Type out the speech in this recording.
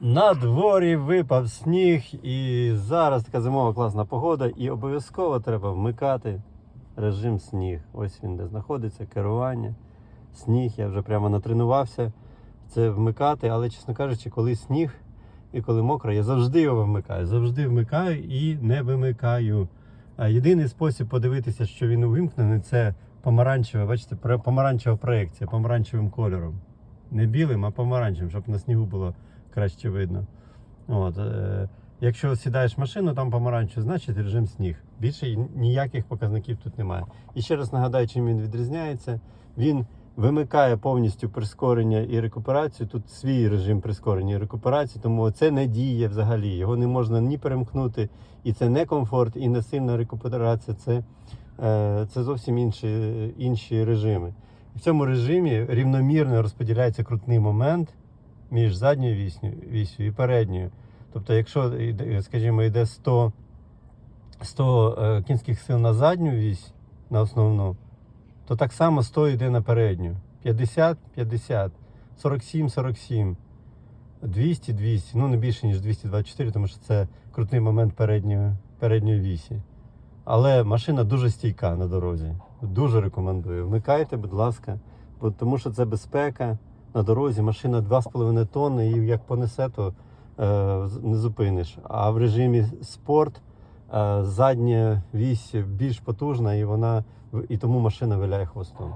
На дворі випав сніг, і зараз така зимова класна погода, і обов'язково треба вмикати режим сніг. Ось він де знаходиться, керування, сніг. Я вже прямо натренувався це вмикати, але, чесно кажучи, коли сніг і коли мокро, я завжди його вмикаю. Завжди вмикаю і не вимикаю. Єдиний спосіб подивитися, що він увімкнений, це помаранчева, бачите, помаранчева проекція, помаранчевим кольором. Не білим, а помаранчевим, щоб на снігу було краще видно. От, е, якщо сідаєш в машину, там помаранчевий, значить режим сніг. Більше ніяких показників тут немає. І ще раз нагадаю, чим він відрізняється. Він вимикає повністю прискорення і рекуперацію. Тут свій режим прискорення і рекуперації, тому це не діє взагалі. Його не можна ні перемкнути, і це не комфорт, і не сильна рекуперація. Це, е, це зовсім інші, інші режими. В цьому режимі рівномірно розподіляється крутний момент між задньою вісню, вісю і передньою. Тобто, якщо, скажімо, йде 100, 100 е, кінських сил на задню вісь, на основну, то так само 100 йде на передню. 50, 50, 47, 47, 200, 200, ну не більше, ніж 224, тому що це крутний момент передньої, передньої вісі. Але машина дуже стійка на дорозі. Дуже рекомендую. Вмикайте, будь ласка, тому що це безпека на дорозі. Машина 2,5 тонни, і як понесе, то е, не зупиниш. А в режимі спорт е, задня вісь більш потужна, і вона і тому машина виляє хвостом.